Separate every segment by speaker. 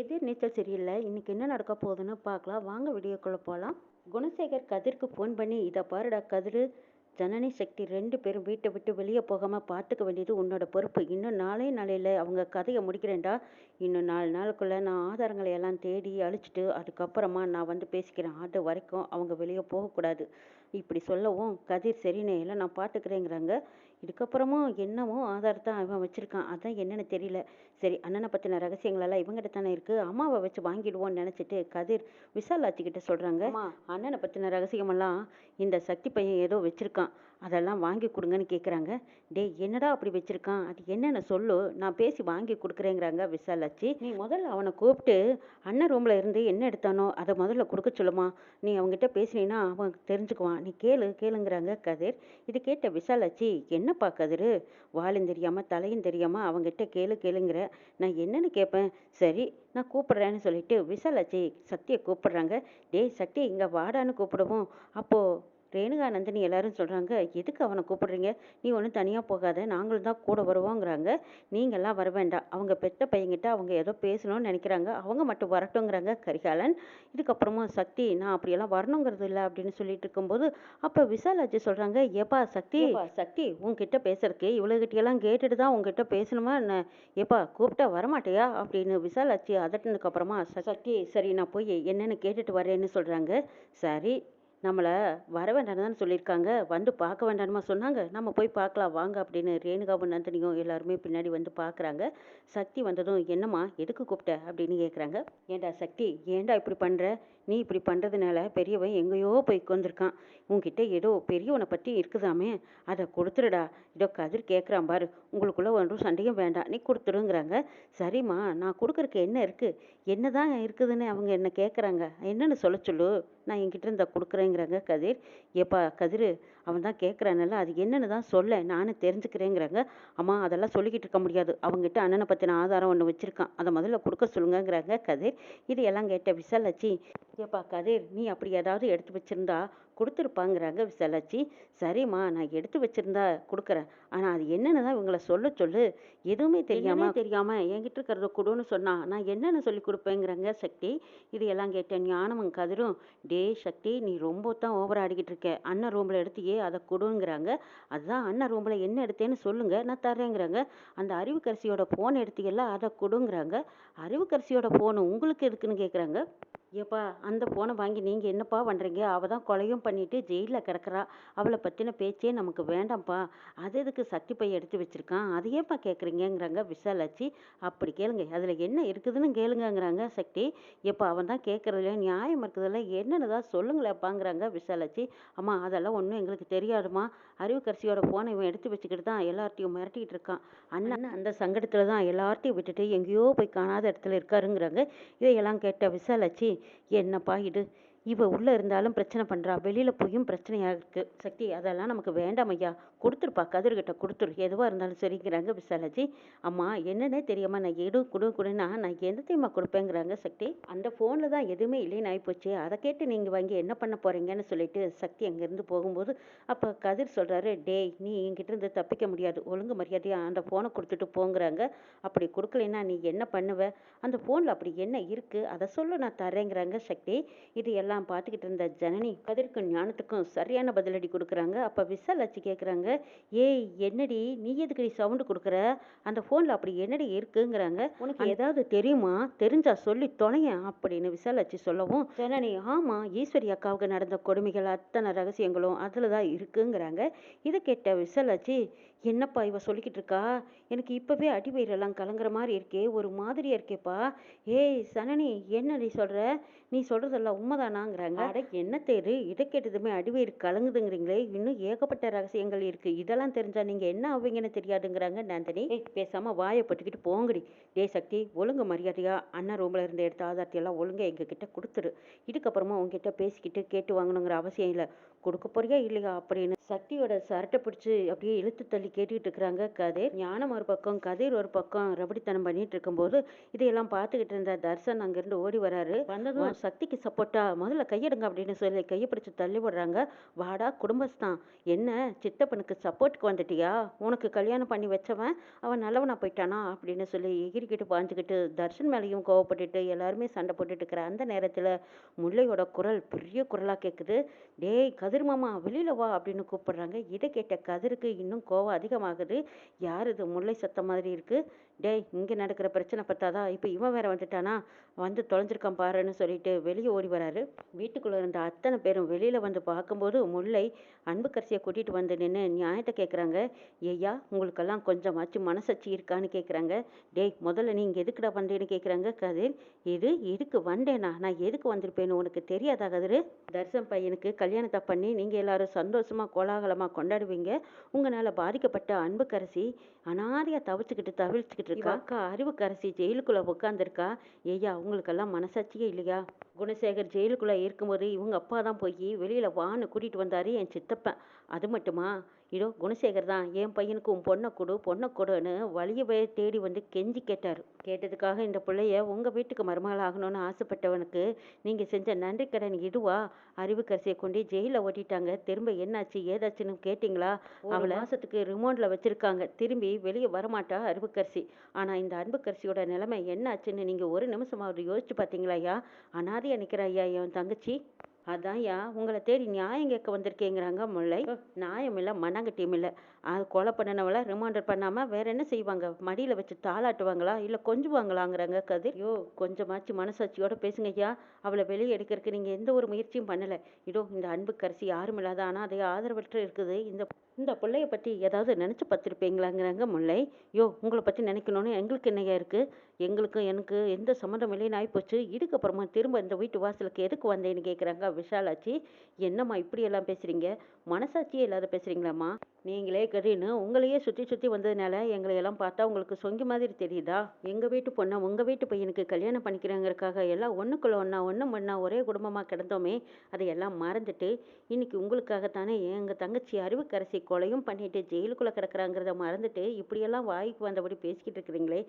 Speaker 1: எதிர் நீச்சல் சரியில்லை இன்னைக்கு என்ன நடக்க போகுதுன்னு பார்க்கலாம். வாங்க வீடியோக்குள்ளே போகலாம் குணசேகர் கதிருக்கு ஃபோன் பண்ணி இதை பாருடா கதிரு ஜனனி சக்தி ரெண்டு பேரும் வீட்டை விட்டு வெளியே போகாமல் பார்த்துக்க வேண்டியது உன்னோட பொறுப்பு. இன்னும் நாளே நாளையில் அவங்க கதையை முடிக்கிறேன்டா. இன்னும் நாலு நாளுக்குள்ளே நான் ஆதாரங்களை எல்லாம் தேடி அழிச்சிட்டு அதுக்கப்புறமா நான் வந்து பேசிக்கிறேன். அது வரைக்கும் அவங்க வெளியே போகக்கூடாது. இப்படி சொல்லவும் கதிர் சரினே எல்லாம் நான் பார்த்துக்கிறேங்கிறாங்க. இதுக்கப்புறமும் என்னமோ ஆதாரத்தை அவன் வச்சுருக்கான். அதான் என்னன்னு தெரியல. சரி அண்ணனை பற்றின ரகசியங்களெல்லாம் இவங்ககிட்ட தானே இருக்குது அம்மாவை வச்சு வாங்கிடுவோன்னு நினச்சிட்டு கதிர் விஷால் ஆச்சிக்கிட்ட சொல்கிறாங்க அண்ணனை பற்றின ரகசியமெல்லாம் இந்த சக்தி பையன் ஏதோ வச்சுருக்கான். அதெல்லாம் வாங்கி கொடுங்கன்னு கேட்குறாங்க டேய் என்னடா அப்படி வச்சுருக்கான்? அது என்னென்னு சொல்லு. நான் பேசி வாங்கி கொடுக்குறேங்கிறாங்க விசாலாச்சி நீ முதல்ல அவனை கூப்பிட்டு அண்ணன் ரூமில் இருந்து என்ன எடுத்தானோ அதை முதல்ல கொடுக்க சொல்லுமா? நீ அவங்ககிட்ட பேசினீன்னா அவன் தெரிஞ்சுக்குவான். நீ கேளு கேளுங்கிறாங்க கதிர். இது கேட்ட விசாலாச்சி என்னப்பா கதிர்? வாலும் தெரியாமல் தலையும் தெரியாமல் அவங்ககிட்ட கேளு கேளுங்கிற. நான் என்னன்னு கேட்பேன் சரி நான் கூப்பிட்றேன்னு சொல்லிட்டு விசாலாச்சி சக்தியை கூப்பிட்றாங்க. டேய் சக்தி இங்கே வாடான்னு கூப்பிடுவோம். அப்போது ரேணுகா நந்தினி எல்லாரும் சொல்கிறாங்க எதுக்கு அவனை கூப்பிடுறீங்க? நீ ஒன்றும் தனியாக போகாத. நாங்களும் தான் கூட வருவோங்கிறாங்க. நீங்கள்லாம் வர வேண்டாம். அவங்க பெத்த பையன்கிட்ட அவங்க ஏதோ பேசணும்னு நினைக்கிறாங்க. அவங்க மட்டும் வரட்டுங்கிறாங்க கரிகாலன். இதுக்கப்புறமா சக்தி நான் அப்படியெல்லாம் வரணுங்கிறது இல்லை அப்படின்னு சொல்லிட்டு இருக்கும்போது அப்போ விசாலாச்சி சொல்கிறாங்க ஏப்பா சக்தி சக்தி உங்ககிட்ட பேசுறதுக்கு இவ்வளோகிட்டையெல்லாம் கேட்டுட்டு தான் உங்ககிட்ட பேசணுமா? என்ன ஏப்பா கூப்பிட்டா வரமாட்டியா? அப்படின்னு விசாலாச்சி அதட்டினதுக்கப்புறமா சக்தி சரி நான் போய் என்னென்னு கேட்டுட்டு வரேன்னு சொல்கிறாங்க சரி நம்மளை வர வேண்டாம்னு சொல்லியிருக்காங்க வந்து பார்க்க வேண்டாம்மா சொன்னாங்க. நம்ம போய் பார்க்கலாம் வாங்க அப்படின்னு ரேணுகாவும் நந்தினியும் எல்லாருமே பின்னாடி வந்து பார்க்குறாங்க. சக்தி வந்ததும் என்னம்மா எதுக்கு கூப்பிட்ட? அப்படின்னு கேட்குறாங்க ஏண்டா சக்தி ஏண்டா இப்படி பண்ணுற நீ இப்படி பண்ணுறதுனால பெரியவன் எங்கேயோ போய் உட்காந்துருக்கான் உங்ககிட்ட ஏதோ பெரியவனை பற்றி இருக்குதாமே அதை கொடுத்துருடா. இதோ கதிர் கேட்குறான் பாரு உங்களுக்குள்ள ஒன்றும் சண்டையும் வேண்டாம் நீ கொடுத்துருங்கிறாங்க. சரிம்மா நான் கொடுக்குறக்கு என்ன இருக்குது என்ன தான் இருக்குதுன்னு அவங்க என்ன கேட்குறாங்க என்னன்னு சொல்ல சொல்லு. நான் என்கிட்ட இருந்தா கொடுக்குறேங்கிறாங்க கதிர். ஏப்பா கதிர் அவன் தான் கேட்குறானல்ல அது என்னன்னு தான் சொல்ல நானும் தெரிஞ்சுக்கிறேங்கிறாங்க. அம்மா அதெல்லாம் சொல்லிக்கிட்டு இருக்க முடியாது. அவங்ககிட்ட அண்ணனை பற்றின ஆதாரம் ஒன்று வச்சுருக்கான். அதை முதல்ல கொடுக்க சொல்லுங்கங்கிறாங்க கதிர். இது எல்லாம் கேட்ட விசாலாச்சி ஏப்பா கதிர் நீ அப்படி ஏதாவது எடுத்து வச்சிருந்தா கொடுத்துருப்பாங்கிறாங்க விசாலாச்சி சரிம்மா நான் எடுத்து வச்சிருந்தா கொடுக்குறேன். ஆனால் அது என்னென்னு தான் இவங்களை சொல்ல சொல்லு. எதுவுமே தெரியாமல் தெரியாமல் என்கிட்ட இருக்கிறத கொடுன்னு சொன்னா நான் என்னென்ன சொல்லி கொடுப்பேங்கிறாங்க சக்தி. இது எல்லாம் கேட்டேன் ஞானமும் கதிரும் டே சக்தி நீ ரொம்ப தான் ஓவர் ஆடிக்கிட்டு இருக்க. அண்ணன் ரூமில் எடுத்தியே அதை கொடுங்கிறாங்க. அதுதான் அண்ணன் ரூமில் என்ன எடுத்தேன்னு சொல்லுங்க நான் தர்றேங்கிறாங்க. அந்த அறிவுக்கரசியோட ஃபோன் எடுத்தீங்கல்ல அதை கொடுங்கிறாங்க. அறிவுக்கரசியோட ஃபோனு உங்களுக்கு எதுக்குன்னு கேட்குறாங்க ஏப்பா அந்த ஃபோனை வாங்கி நீங்கள் என்னப்பா பண்ணுறீங்க அவள் தான் கொலையும் பண்ணிட்டு ஜெயிலில் கிடக்குறா. அவளை பற்றின பேச்சே நமக்கு வேண்டாம்ப்பா. அது எதுக்கு சக்தி பையன் எடுத்து வச்சிருக்கான்? அது ஏன்ப்பா கேட்குறீங்கங்கிறாங்க விசாலாச்சி அப்படி கேளுங்க. அதில் என்ன இருக்குதுன்னு கேளுங்கங்கிறாங்க சக்தி. எப்போ அவன் தான் கேட்குறதுல நியாயம் இருக்குதுல்ல. என்னன்னு தான் சொல்லுங்களேப்பாங்கிறாங்க விசாலாச்சி அம்மா அதெல்லாம் ஒன்றும் எங்களுக்கு தெரியாதுமா அறிவுக்கரசியோட ஃபோனை இவன் எடுத்து வச்சுக்கிட்டு தான் எல்லார்ட்டையும் மிரட்டிகிட்டு இருக்கான். அண்ணன் அந்த சங்கடத்தில் தான் எல்லார்ட்டையும் விட்டுட்டு எங்கேயோ போய் காணாத இடத்துல இருக்காருங்கிறாங்க. இதையெல்லாம் கேட்ட விசாலாச்சி என்னப்பா இது? இவ உள்ளே இருந்தாலும் பிரச்சனை பண்ணுறா வெளியில் போயும் பிரச்சனையாக இருக்குது சக்தி அதெல்லாம் நமக்கு வேண்டாம் ஐயா. கொடுத்துருப்பா கதிர்கிட்ட கொடுத்துரு. எதுவாக இருந்தாலும் சரிங்கிறாங்க விசாலாஜி. அம்மா என்னன்னே தெரியாமல் நான் எடு கொடு கொடுன்னா நான் என்னத்தையுமா கொடுப்பேங்கிறாங்க சக்தி. அந்த ஃபோனில் தான் எதுவுமே இல்லைன்னு ஆகிப்போச்சு அதை கேட்டு நீங்கள் வாங்கி என்ன பண்ண போகிறீங்கன்னு சொல்லிட்டு சக்தி அங்கேருந்து போகும்போது அப்போ கதிர் சொல்கிறாரு டேய் நீ என்கிட்ட இருந்து தப்பிக்க முடியாது. ஒழுங்கு மரியாதையாக அந்த ஃபோனை கொடுத்துட்டு போங்கிறாங்க. அப்படி கொடுக்கலைன்னா நீ என்ன பண்ணுவ? அந்த ஃபோனில் அப்படி என்ன இருக்குது அதை சொல்ல நான் தரேங்கிறாங்க சக்தி. இது எல்லாம் எல்லாம் பார்த்துக்கிட்டு இருந்த ஜனனி கதிர்க்கும் ஞானத்துக்கும் சரியான பதிலடி கொடுக்குறாங்க. அப்போ விசாலாச்சி கேட்குறாங்க ஏய் என்னடி நீ எதுக்கடி சவுண்டு கொடுக்குற? அந்த ஃபோனில் அப்படி என்னடி இருக்குங்கிறாங்க. உனக்கு ஏதாவது தெரியுமா? தெரிஞ்சா சொல்லி தொலையன் அப்படின்னு விசாலாச்சி சொல்லவும் ஜனனி ஆமாம் ஈஸ்வரி அக்காவுக்கு நடந்த கொடுமைகள் அத்தனை ரகசியங்களும் அதில் தான் இருக்குங்கிறாங்க. இதை கேட்ட விசாலாச்சி என்னப்பா இவ சொல்லிக்கிட்டு இருக்கா? எனக்கு இப்போவே அடி வயிறெல்லாம் கலங்குற மாதிரி இருக்கே ஒரு மாதிரியா இருக்கேப்பா. ஏய் சனனி என்ன நீ சொல்கிற நீ சொல்கிறதெல்லாம் உண்மைதானாங்கிறாங்க. அட என்ன தேரு? இதை கேட்டதுமே அடிவயிறு கலங்குதுங்கிறீங்களே. இன்னும் ஏகப்பட்ட ரகசியங்கள் இருக்குது இதெல்லாம் தெரிஞ்சா நீங்கள் என்ன ஆவீங்கன்னு தெரியாதுங்கிறாங்க நந்தினி. ஏய் பேசாமல் வாயை பட்டுக்கிட்டு போங்கடி. டே சக்தி ஒழுங்கு மரியாதையா அண்ணன் ரூமில் இருந்த எடுத்த ஆதாரத்தையெல்லாம் ஒழுங்கா எங்ககிட்ட கொடுத்துரு. இதுக்கப்புறமா உங்ககிட்ட பேசிக்கிட்டு கேட்டு வாங்கணுங்கிற அவசியம் இல்லை. கொடுக்க போறியா இல்லையா அப்படின்னு சக்தியோட சரட்டை பிடிச்சி அப்படியே இழுத்து தள்ளி கேட்டுக்கிட்டு இருக்கிறாங்க. கதிர் ஞானம் ஒரு பக்கம் கதிர் ஒரு பக்கம் ரபடித்தனம் பண்ணிட்டு இருக்கும்போது இதையெல்லாம் பார்த்துக்கிட்டு இருந்த தர்சன் அங்கிருந்து ஓடி வராரு. வந்ததும் சக்திக்கு சப்போர்ட்டா முதல்ல கையெடுங்க அப்படின்னு சொல்லி கையை பிடிச்சி தள்ளி விடுறாங்க வாடா குடும்பஸ்தான். என்ன சித்தப்பனுக்கு சப்போர்ட்டுக்கு வந்துட்டியா? உனக்கு கல்யாணம் பண்ணி வச்சவன் அவன் நல்லவனா போயிட்டானா? அப்படின்னு சொல்லி எகிரிக்கிட்டு பாஞ்சுக்கிட்டு தர்ஷன் மேலேயும் கோவப்பட்டுட்டு எல்லாருமே சண்டை போட்டுட்டு இருக்கிற அந்த நேரத்தில் முல்லையோட குரல் பெரிய குரலாக கேட்குது டேய் கதிர் மாமா வெளியில் வா அப்படின்னு கூப்பிடுறாங்க இதை கேட்ட கதிருக்கு இன்னும் கோவம் அதிகமாகுது. யார் இது முல்லை சத்தம் மாதிரி இருக்குது டேய் இங்கே நடக்கிற பிரச்சனை பத்தாதா? இப்போ இவன் வேற வந்துட்டானா? வந்து தொலைஞ்சிருக்கான் பாருன்னு சொல்லிட்டு வெளியே ஓடி வராரு. வீட்டுக்குள்ளே இருந்த அத்தனை பேரும் வெளியில் வந்து பார்க்கும்போது முல்லை அன்பு கரிசியை கூட்டிகிட்டு வந்து நின்று நியாயத்தை கேட்குறாங்க ஐயா உங்களுக்கெல்லாம் கொஞ்சமாச்சு மனசாட்சி இருக்கான்னு கேட்குறாங்க டேய் முதல்ல நீ இங்கே எதுக்குடா வந்தேன்னு கேட்குறாங்க கதிர். இது எதுக்கு வந்தேனா? நான் எதுக்கு வந்திருப்பேன்னு உனக்கு தெரியாதா கதிர்? தர்சன் பையனுக்கு கல்யாணத்தை பண்ணி நீங்கள் எல்லாரும் சந்தோஷமாக கோலாகலமாக கொண்டாடுவீங்க. உங்களால் பாதிக்கப்பட்ட அன்புக்கரசி அனாதையாக தவிச்சுக்கிட்டு தவிழ்த்துக்கிட்டு இருக்கா? அக்கா அறிவுக்கரசி ஜெயிலுக்குள்ளே உட்காந்துருக்கா ஐயா உங்களுக்கெல்லாம் மனசாட்சியே இல்லையா? குணசேகர் ஜெயிலுக்குள்ளே இருக்கும்போது இவங்க அப்பா தான் போய் வெளியில் வான்னு கூட்டிகிட்டு வந்தார் என் சித்தப்பன். அது மட்டுமா? இதோ குணசேகர் தான் என் பையனுக்கு உன் பொண்ணை கொடு பொண்ணை கொடுன்னு வழியவே தேடி வந்து கெஞ்சி கேட்டார். கேட்டதுக்காக இந்த பிள்ளைய உங்கள் வீட்டுக்கு மருமகள் ஆகணும்னு ஆசைப்பட்டவனுக்கு நீங்கள் செஞ்ச நன்றி கடன் இதுவா? அறிவுக்கரசியை கொண்டு ஜெயிலில் ஓட்டிட்டாங்க. திரும்ப என்னாச்சு? ஏதாச்சுன்னு கேட்டிங்களா? அவளை மாசத்துக்கு ரிமோண்டில் வச்சுருக்காங்க. திரும்பி வெளியே வரமாட்டா அறிவுக்கரசி? ஆனால் இந்த அன்புக்கரசியோட நிலைமை என்னாச்சுன்னு நீங்கள் ஒரு நிமிஷமாவது யோசிச்சு பார்த்தீங்களா ஐயா? அனாதையா நினைக்கிறேன் ஐயா என் தங்கச்சி. அதான் ஐயா உங்களை தேடி நியாயம் கேட்க வந்திருக்கேங்கிறாங்க முல்லை. நியாயம் இல்லை மண்ணாங்கட்டியும் இல்லை. அது கொலை பண்ணினவளை ரிமாண்டர் பண்ணாமல் வேற என்ன செய்வாங்க? மடியில் வச்சு தாளாட்டுவாங்களா? இல்லை கொஞ்சுவாங்களாங்கிறாங்க கதிர். ஐயோ கொஞ்சமாச்சு மனசாட்சியோட பேசுங்க ஐயா. அவளை வெளியே எடுக்கிறதுக்கு நீங்கள் எந்த ஒரு முயற்சியும் பண்ணலை. இதோ இந்த அன்பு கரிசி யாரும் இல்லாத ஆனால் அதை ஆதரவற்று இருக்குது. இந்த இந்த பிள்ளைய பற்றி ஏதாவது நினச்சி பார்த்துருப்பீங்களாங்கிறாங்க முல்லை. யோ உங்களை பற்றி நினைக்கணும்னு எங்களுக்கு என்னையா இருக்குது எங்களுக்கு எனக்கு எந்த சம்மந்தம் இல்லைன்னு ஆகிப்போச்சு இதுக்கப்புறமா திரும்ப இந்த வீட்டு வாசலுக்கு எதுக்கு வந்தேன்னு கேட்குறாங்க விஷாலாச்சி. என்னம்மா இப்படியெல்லாம் பேசுகிறீங்க மனசாட்சியே இல்லாத பேசுகிறீங்களாம்மா நீங்களே கதின்னு உங்களையே சுற்றி சுற்றி வந்ததுனால எங்களை எல்லாம் பார்த்தா உங்களுக்கு சொங்கி மாதிரி தெரியுதா? எங்கள் வீட்டு பொண்ணை உங்கள் வீட்டு பையனுக்கு கல்யாணம் பண்ணிக்கிறாங்கிறக்காக எல்லாம் ஒன்றுக்குள்ள ஒன்றா ஒன்றும் ஒன்றா ஒரே குடும்பமாக கிடந்தோமே அதையெல்லாம் மறந்துட்டு இன்னைக்கு உங்களுக்காகத்தானே எங்கள் தங்கச்சி அறிவுக்கரசி கொலையும் பண்ணிட்டு ஜெயிலுக்குள்ளே கிடக்குறாங்கிறத மறந்துட்டு இப்படியெல்லாம் வாய்க்கு வந்தபடி பேசிக்கிட்டு இருக்கிறீங்களே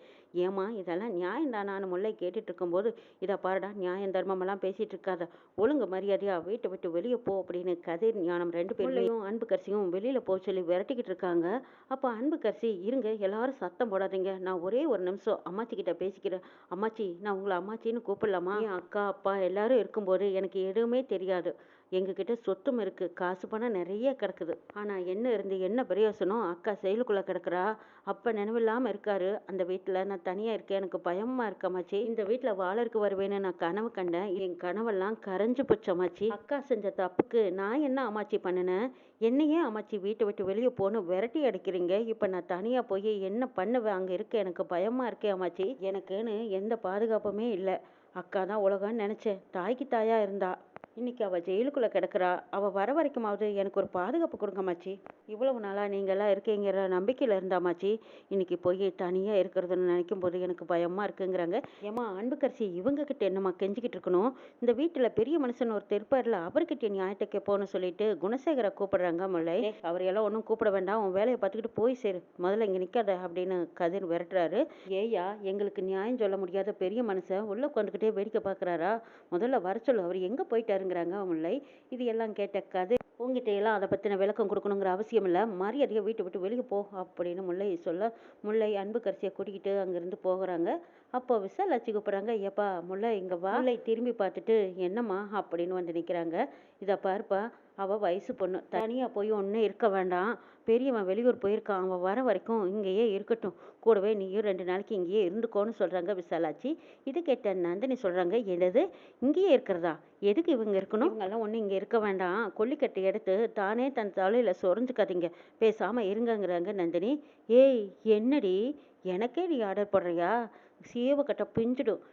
Speaker 1: ஏமா இதெல்லாம் நியாயம் தானான்னு முல்லை கேட்டுட்டு இருக்கும்போது இதை பாருடா நியாயம் தர்மமெல்லாம் பேசிகிட்டு இருக்காத ஒழுங்கு மரியாதையா வீட்டை விட்டு வெளியே போ அப்படின்னு கதிர் ஞானம் ரெண்டு பேர்லையும் அன்பு கரிசியும் வெளியில் போக சொல்லி விரட்டிக்கிட்டு இருக்காங்க அப்போ அன்பு கரிசி இருங்க எல்லாரும் சத்தம் போடாதீங்க. நான் ஒரே ஒரு நிமிஷம் அம்மாச்சி கிட்ட பேசிக்கிறேன். அம்மாச்சி நான் உங்களை அம்மாச்சின்னு கூப்பிடலாமா? என் அக்கா அப்பா எல்லாரும் இருக்கும்போது எனக்கு எதுவுமே தெரியாது. எங்ககிட்ட சொத்தும் இருக்கு. காசு பணம் நிறைய கிடக்குது. ஆனா என்ன இருந்து என்ன பிரயோசனம்? அக்கா செயலுக்குள்ள கிடக்குறா. அப்ப நினைவில்லாம இருக்காரு. அந்த வீட்டுல நான் தனியா இருக்கேன். எனக்கு பயமா இருக்கமாச்சி இந்த வீட்டுல வாழறதுக்கு வருவேன்னு நான் கனவு கண்டேன். என் கனவெல்லாம் கரைஞ்சு போச்சமாச்சி அக்கா செஞ்ச தப்புக்கு நான் என்ன அம்மாச்சி பண்ணினேன்? என்னையே அம்மாச்சி வீட்டை விட்டு வெளியே போகணும் விரட்டி அடிக்கிறீங்க? இப்போ நான் தனியாக போய் என்ன பண்ணுவேன்? அங்கே இருக்க எனக்கு பயமாக இருக்கே அம்மாச்சி எனக்குன்னு எந்த பாதுகாப்புமே இல்லை. அக்கா தான் உலகம்னு நினச்சேன். தாய்க்கு தாயா இருந்தா. இன்னைக்கு அவள் ஜெயிலுக்குள்ளே கிடக்குறா. அவள் வர வரைக்குமாவது எனக்கு ஒரு பாதுகாப்பு கொடுங்கம்மாச்சி இவ்வளவு நாளாக நீங்களாம் இருக்கீங்கிற நம்பிக்கையில் இருந்தாமாச்சி இன்னைக்கு போய் தனியாக இருக்கிறதுன்னு நினைக்கும் போது எனக்கு பயமாக இருக்குங்கிறாங்க. ஏமா அன்புக்கரசி இவங்க கிட்ட என்னம்மா கெஞ்சிக்கிட்டு இருக்கணும்? இந்த வீட்டில் பெரிய மனுஷன் ஒரு இருப்பார்ல அவர்கிட்ட நியாயத்தை கேட்போன்னு சொல்லிட்டு குணசேகரை கூப்பிடுறாங்க முல்லை. அவரையெல்லாம் ஒன்றும் கூப்பிட வேண்டாம் உன் வேலையை பார்த்துக்கிட்டு போய் சேரு. முதல்ல இங்கே நிற்காத அப்படின்னு கதிர் விரட்டுறாரு. ஏயா எங்களுக்கு நியாயம் சொல்ல முடியாத பெரிய மனுஷன் உள்ள உட்காந்துக்கிட்டே வேடிக்கை பார்க்குறாரா? முதல்ல வர சொல்லு அவர் எங்கே போயிட்டாருங்கிறாங்க முல்லை இது எல்லாம் கேட்ட கதை உங்ககிட்ட எல்லாம் அதை பற்றின விளக்கம் கொடுக்கணுங்கிற அவசியம் இல்லை. மரியாதையை வீட்டை விட்டு வெளியே போ அப்படின்னு முல்லை சொல்ல முல்லை அன்பு கரிசியை கூட்டிக்கிட்டு அங்கேருந்து போகிறாங்க. அப்போ விசாலாச்சி கூப்பிட்றாங்க ஏப்பா முல்லை இங்கே வா. முல்லை திரும்பி பார்த்துட்டு என்னம்மா? அப்படின்னு வந்து நிற்கிறாங்க இதை பாருப்பா அவள் வயசு பொண்ணு. தனியாக போய் ஒன்றும் இருக்க வேண்டாம். பெரியவன் வெளியூர் போயிருக்கான். அவன் வர வரைக்கும் இங்கேயே இருக்கட்டும். கூடவே நீயும் ரெண்டு நாளைக்கு இங்கேயே இருந்துக்கோன்னு சொல்கிறாங்க விசாலாச்சி இது கேட்ட நந்தினி சொல்கிறாங்க என்னது? இங்கேயே இருக்கிறதா? எதுக்கு இவங்க இருக்கணும்? இவங்கெல்லாம் ஒன்றும் இங்கே இருக்க வேண்டாம். கொல்லிக்கட்டை எடுத்து தானே தன் தலையில் சொரிஞ்சுக்காதீங்க. பேசாமல் இருங்கங்கிறாங்க நந்தினி. ஏய் என்னடி? எனக்கே நீ ஆர்டர் போடுறியா? சீவக்கட்டை பிஞ்சிடும்.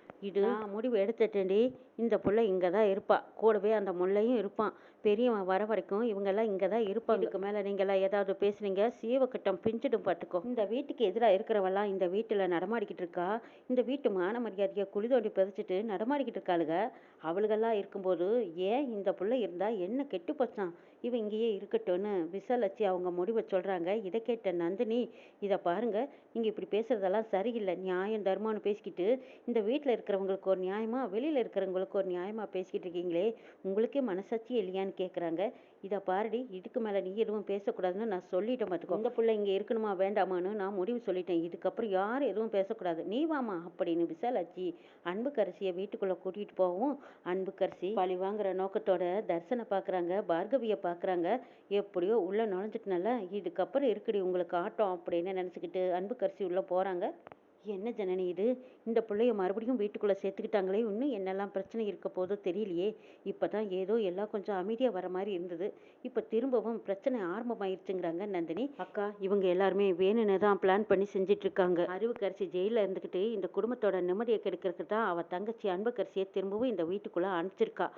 Speaker 1: நான் முடிவு எடுத்துட்டேன்டி. இந்த புள்ள இங்கே தான் இருப்பா. கூடவே அந்த முல்லையும் இருப்பான். பெரியவன் வர வரைக்கும் இவங்கெல்லாம் இங்கே தான் இருப்பாங்க. இதுக்கு மேலே நீங்களாம் ஏதாவது பேசுனீங்க? சீவக்கட்டம் பிஞ்சிடும் பார்த்துக்கோ இந்த வீட்டுக்கு எதிராக இருக்கிறவெல்லாம் இந்த வீட்டில் நடமாடிக்கிட்டு இருக்கா? இந்த வீட்டு மான மரியாதையை குழி தோண்டி பதிச்சிட்டு நடமாடிக்கிட்டு இருக்காளுங்க அவளுகெல்லாம் இருக்கும்போது ஏன் இந்த புள்ள இருந்தால் என்ன கெட்டு போச்சான் இவன் இங்கேயே இருக்கட்டும்னு விசாலட்சி அவங்க முடிவை சொல்கிறாங்க இதை கேட்ட நந்தினி இதை பாருங்கள் நீங்கள் இப்படி பேசுகிறதெல்லாம் சரியில்லை. நியாயம் தர்மம்னு பேசிக்கிட்டு இந்த வீட்டில் இருக்கிறவங்களுக்கு ஒரு நியாயமாக வெளியில் இருக்கிறவங்களுக்கு ஒரு நியாயமாக பேசிக்கிட்டு இருக்கீங்களே உங்களுக்கே மனசாட்சி இல்லையான்னு கேட்குறாங்க இதை பாருடி இதுக்கு மேலே நீ எதுவும் பேசக்கூடாதுன்னு நான் சொல்லிட்டேன் பார்த்துக்கோ. இந்த பிள்ளை இங்கே இருக்கணுமா வேண்டாமான்னு நான் முடிவு சொல்லிட்டேன். இதுக்கப்புறம் யாரும் எதுவும் பேசக்கூடாது. நீ வாமா அப்படின்னு விசாலாச்சி அன்புக்கரசியை வீட்டுக்குள்ளே கூட்டிகிட்டு போவோம் அன்புக்கரசி பழி வாங்குற நோக்கத்தோட தர்சனை பார்க்குறாங்க பார்கவியை பார்க்குறாங்க எப்படியோ உள்ளே நுழைஞ்சிட்டனால இதுக்கப்புறம் இருக்குடி உங்களுக்கு ஆட்டம் அப்படின்னு நினச்சிக்கிட்டு அன்புக்கரசி உள்ளே போகிறாங்க என்ன ஜனனி இது? இந்த பிள்ளைய மறுபடியும் வீட்டுக்குள்ளே சேர்த்துக்கிட்டாங்களே இன்னும் என்னெல்லாம் பிரச்சனை இருக்க போதோ தெரியலையே. இப்போ தான் ஏதோ எல்லாம் கொஞ்சம் அமைதியாக வர மாதிரி இருந்தது. இப்போ திரும்பவும் பிரச்சனை ஆரம்பமாயிருச்சுங்கிறாங்க நந்தினி. அக்கா இவங்க எல்லாருமே வேணும்னு தான் பிளான் பண்ணி செஞ்சுட்டு இருக்காங்க அறிவுக்கரசி ஜெயிலில் இருந்துக்கிட்டு இந்த குடும்பத்தோட நிம்மதியை கெடுக்கிறதுக்கு தான் அவள் தங்கச்சி அன்புக்கரசியை திரும்பவும் இந்த வீட்டுக்குள்ளே அனுப்பிச்சிருக்கா.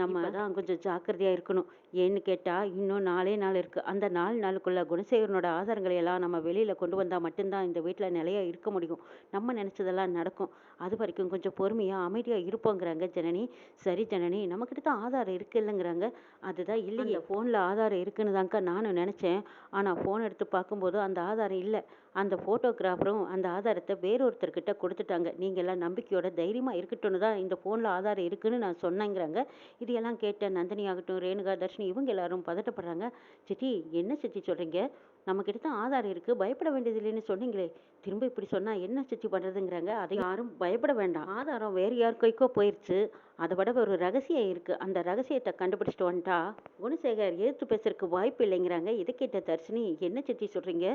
Speaker 1: நம்ம தான் கொஞ்சம் ஜாக்கிரதையாக இருக்கணும். ஏன்னு கேட்டால் இன்னும் நாலே நாள் இருக்குது அந்த நாலு நாளுக்குள்ள குணசேகரனோட ஆதாரங்களை எல்லாம் நம்ம வெளியில் கொண்டு வந்தால் மட்டும்தான் இந்த வீட்டில் நிலையாக இருக்க முடியும். நம்ம நினச்சதெல்லாம் நடக்கும். அது வரைக்கும் கொஞ்சம் பொறுமையாக அமைதியாக இருப்போங்கிறாங்க ஜனனி. சரி ஜனனி நம்மக்கிட்ட தான் ஆதாரம் இருக்கு இல்லைங்கிறாங்க அதுதான் இல்லையே. ஃபோனில் ஆதாரம் இருக்குன்னு தாங்க்கா நானும் நினச்சேன். ஆனால் ஃபோன் எடுத்து பார்க்கும்போது அந்த ஆதாரம் இல்லை. அந்த ஃபோட்டோகிராஃபரும் அந்த ஆதாரத்தை வேறொருத்தர்கிட்ட கொடுத்துட்டாங்க. நீங்கள் எல்லாம் நம்பிக்கையோட தைரியமாக இருக்கட்டும்னு தான் இந்த ஃபோனில் ஆதாரம் இருக்குன்னு நான் சொன்னேங்கிறாங்க. இதையெல்லாம் கேட்ட நந்தினி ஆகட்டும் ரேணுகா தர்ஷினி இவங்க எல்லாரும் பதட்டப்படுறாங்க. சித்தி என்ன சித்தி சொல்கிறீங்க நம்மக்கிட்ட தான் ஆதாரம் இருக்குது பயப்பட வேண்டியது இல்லைன்னு சொன்னீங்களே. திரும்ப இப்படி சொன்னால் என்ன சித்தி பண்ணுறதுங்கிறாங்க அதை யாரும் பயப்பட வேண்டாம். ஆதாரம் வேறு யார் கைக்கோ போயிடுச்சு அதை விட ஒரு ரகசியம் இருக்குது அந்த ரகசியத்தை கண்டுபிடிச்சிட்டு வந்துட்டா குணசேகர் எதிர்த்து பேசுறதுக்கு வாய்ப்பு இல்லைங்கிறாங்க. இதை கேட்ட தர்ஷினி? என்ன சித்தி சொல்கிறீங்க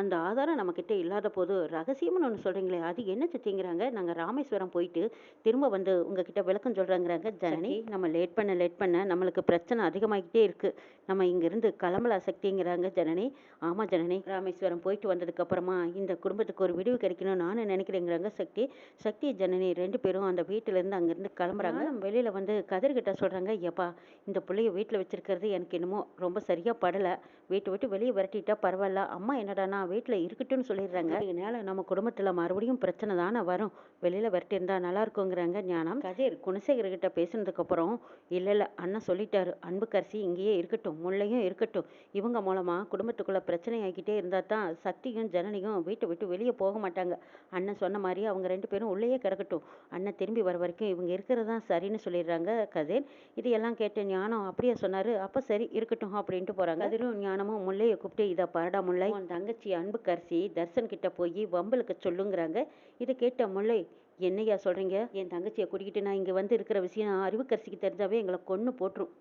Speaker 1: அந்த ஆதாரம் நம்மக்கிட்ட இல்லாத போது ரகசியம்னு ஒன்று சொல்கிறீங்களே அது என்ன சித்திங்கிறாங்க நாங்கள் ராமேஸ்வரம் போயிட்டு திரும்ப வந்து உங்ககிட்ட விளக்கம் சொல்கிறேங்கிறாங்க ஜனனி நம்ம லேட் பண்ண லேட் பண்ண நம்மளுக்கு பிரச்சனை அதிகமாகிட்டே இருக்குது நம்ம இங்கேருந்து கிளம்பல சக்திங்கிறாங்க ஜனனி. ஆமாம் ஜனனி ராமேஸ்வரம் போயிட்டு வந்ததுக்கப்புறமா இந்த குடும்பத்துக்கு ஒரு விடிவு கிடைக்கணும்னு நானும் நினைக்கிறேங்கிறாங்க சக்தி. சக்தி ஜனனி ரெண்டு பேரும் அந்த வீட்டிலேருந்து அங்கேருந்து கிளம்புறாங்க. வெளியில் வந்து கதிர்கிட்ட சொல்கிறாங்க ஏப்பா இந்த பிள்ளைய வீட்டில் வச்சிருக்கிறது எனக்கு என்னமோ ரொம்ப சரியாக படலை. வீட்டை விட்டு வெளியே விரட்டிட்டா பரவாயில்ல. அம்மா என்னடானா வீட்டில் இருக்கட்டும்னு சொல்லிடுறாங்க. இதனால் நம்ம குடும்பத்தில் மறுபடியும் பிரச்சனை தானே வரும். வெளியில் விரட்டியிருந்தா நல்லா இருக்குங்கிறாங்க ஞானம். கதிர் குணசேகர்கிட்ட பேசுனதுக்கப்புறம் இல்லை இல்லை அண்ணன் சொல்லிட்டாரு. அன்புக்கரசி இங்கேயே இருக்கட்டும் முல்லையும் இருக்கட்டும். இவங்க மூலமாக குடும்பத்துக்குள்ளே பிரச்சனை ஆகிக்கிட்டே இருந்தால் தான் சக்தியும் ஜனனியும் வீட்டை விட்டு வெளியே போக மாட்டாங்க. அண்ணன் சொன்ன மாதிரி அவங்க ரெண்டு பேரும் உள்ளேயே கிடக்கட்டும். அண்ணன் திரும்பி வர வரைக்கும் இவங்க இருக்கிறது தான் சரின்னு சொல்லிடுறாங்க கதிர். இதையெல்லாம் கேட்ட ஞானம் அப்படியே சொன்னார். அப்போ சரி இருக்கட்டும் அப்படின்ட்டு போகிறாங்க கதிரும் ஞானமும் முல்லையை கூப்பிட்டு இதை பரடா முல்லை உன் தங்கச்சி அன்புக்கரசி தர்சன் கிட்ட போய் வம்பலுக்கு சொல்லுங்கிறாங்க. இதை கேட்ட முல்லை என்னையா சொல்கிறீங்க என் தங்கச்சியை கூட்டிக்கிட்டு நான் இங்கே வந்து இருக்கிற விஷயம் அறிவுக்கரசிக்கு தெரிஞ்சாவே எங்களை கொன்று போட்டுரும்.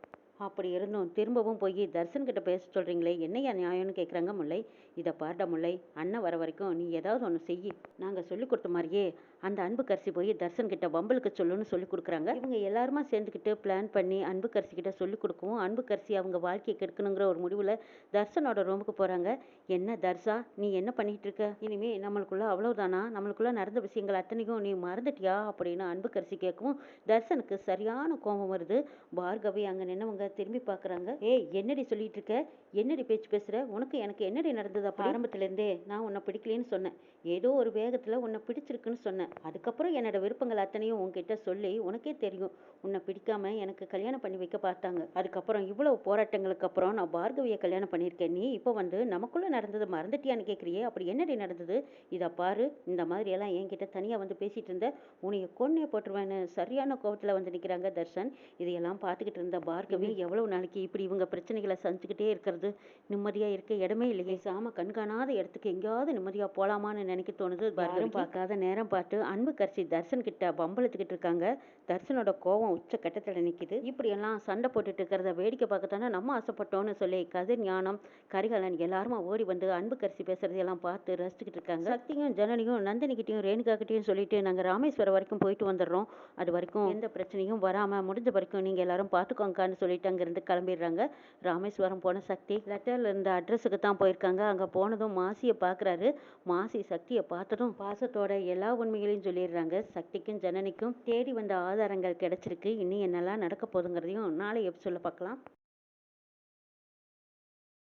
Speaker 1: அப்படி இருந்தும் திரும்பவும் போய் தர்சன் கிட்ட பேச சொல்கிறீங்களே என்னையா நியாயம்னு கேட்குறாங்க முல்லை? இதை பாருடா முல்லை அண்ணன் வர வரைக்கும் நீ ஏதாவது ஒன்று செய்யி நாங்கள் சொல்லி கொடுத்த மாதிரியே அந்த அன்பு கரிசி போய் தர்சன் கிட்ட வம்பலுக்கு சொல்லுன்னு சொல்லி கொடுக்குறாங்க. இவங்க எல்லாருமா சேர்ந்துக்கிட்டு பிளான் பண்ணி அன்பு கரிசி கிட்ட சொல்லி கொடுக்கவும் அன்பு கரிசி அவங்க வாழ்க்கையை கெடுக்கணுங்கிற ஒரு முடிவில் தர்சனோட ரூமுக்கு போகிறாங்க என்ன தர்சா நீ என்ன பண்ணிட்டு இருக்க? இனிமே நம்மளுக்குள்ள அவ்வளவுதானா? நம்மளுக்குள்ள நடந்த விஷயங்கள் அத்தனைக்கும் நீ மறந்துட்டியா? அப்படின்னு அன்பு கரிசி கேட்கவும் தர்சனுக்கு சரியான கோபம் வருது. பார்கவி அங்கே நின்னவங்க திரும்பி பார்க்குறாங்க ஏய் என்னடி சொல்லிட்டு இருக்க? என்னடி பேச்சு பேசுற? உனக்கு எனக்கு என்னடி நடந்தது அப்போ ஆரம்பத்துலேருந்தே நான் உன்னை பிடிக்கலன்னு சொன்னேன். ஏதோ ஒரு வேகத்தில் உன்னை பிடிச்சிருக்குன்னு சொன்னேன். அதுக்கப்புறம் என்னோட விருப்பங்கள் அத்தனையும் உன்கிட்ட சொல்லி உனக்கே தெரியும். உன்னை பிடிக்காம எனக்கு கல்யாணம் பண்ணி வைக்க பார்த்தாங்க. அதுக்கப்புறம் இவ்வளவு போராட்டங்களுக்கு அப்புறம் நான் பார்கவியை கல்யாணம் பண்ணியிருக்கேன். நீ இப்போ வந்து நமக்குள்ள நடந்தது மறந்துட்டியான்னு கேட்குறியே அப்படி என்னடி நடந்தது? இதை பாரு. இந்த மாதிரி எல்லாம் என்கிட்ட தனியாக வந்து பேசிட்டு இருந்த உன்னைய கொன்னே போட்டுருவேன்னு சரியான கோவத்தில் வந்து நிற்கிறாங்க தர்ஷன். இதையெல்லாம் பார்த்துக்கிட்டு இருந்த பார்கவி எவ்வளவு நாளைக்கு இப்படி இவங்க பிரச்சனைகளை சந்திச்சுக்கிட்டே இருக்கிறது? நிம்மதியாக இருக்க இடமே இல்லையே. சாம கண்காணாத இடத்துக்கு எங்கேயாவது நிம்மதியாக போகலாமான்னு நினைக்க தோணுது யாரும் பார்க்காத நேரம் பார்த்து அன்பு கரிசி தர்சன் கிட்ட பம்பளத்துக்கிட்டு இருக்காங்க. தர்சனோட கோவம் உச்ச கட்டத்தில் நிற்கிது இப்படியெல்லாம் சண்டை போட்டுட்டு இருக்கிறத வேடிக்கை பார்க்கத்தானே நம்ம ஆசைப்பட்டோம்னு சொல்லி கதிர் ஞானம் கரிகாலன் எல்லாருமா ஓடி வந்து அன்பு கரிசி பேசுறதையெல்லாம் பார்த்து ரசிச்சுக்கிட்டு இருக்காங்க. சக்தியும் ஜனனியும் நந்தினிக்கிட்டையும் ரேணுகா கிட்டையும் சொல்லிட்டு நாங்கள் ராமேஸ்வரம் வரைக்கும் போயிட்டு வந்துடுறோம். அது வரைக்கும் எந்த பிரச்சனையும் வராமல் முடிஞ்ச வரைக்கும் நீங்கள் எல்லாரும் பார்த்துக்கோங்கன்னு சொல்லிட்டு அங்கேருந்து கிளம்பிடுறாங்க. ராமேஸ்வரம் போன சக்தி லெட்டரில் இருந்த அட்ரஸுக்கு தான் போயிருக்காங்க. அங்கே போனதும் மாசியை பார்க்குறாரு. மாசி சக்தியை பார்த்ததும் பாசத்தோட எல்லா உண்மைகளையும் சொல்லிடுறாங்க. சக்திக்கும் ஜனனிக்கும் தேடி வந்த ஆதாரங்கள் கிடைச்சிருக்கு. இன்னும் என்னெல்லாம் நடக்க போகுதுங்கிறதையும் நாளை எபிசோடில் பார்க்கலாம்.